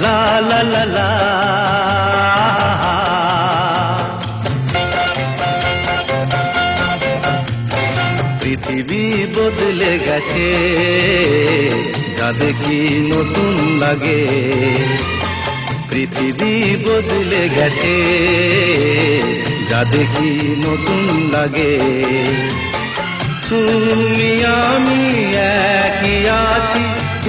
লা লা পৃথিবী বদলে গেছে, যা দেখি নতুন লাগে। পৃথিবী বদলে গেছে, যা দেখি নতুন লাগে। তুমি আমি একই আছি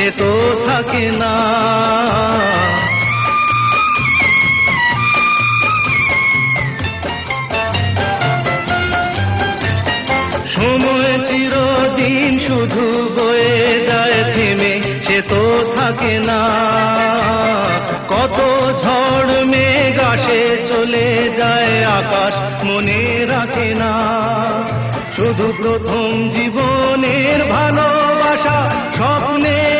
সে তো থাকে না। সময় চিরদিন শুধু বয়ে যায় থেমে, সে তো থাকে না। কত ঝড় মেঘ আসে, চলে যায় আকাশ, মনে রাখে না। শুধু প্রথম জীবনের ভালোবাসা স্বপ্নেরই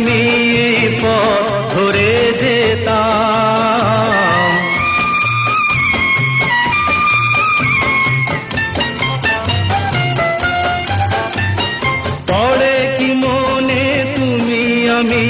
আমি পথ ধরে যেতাম। পড়ে কি মনে তুমি আমি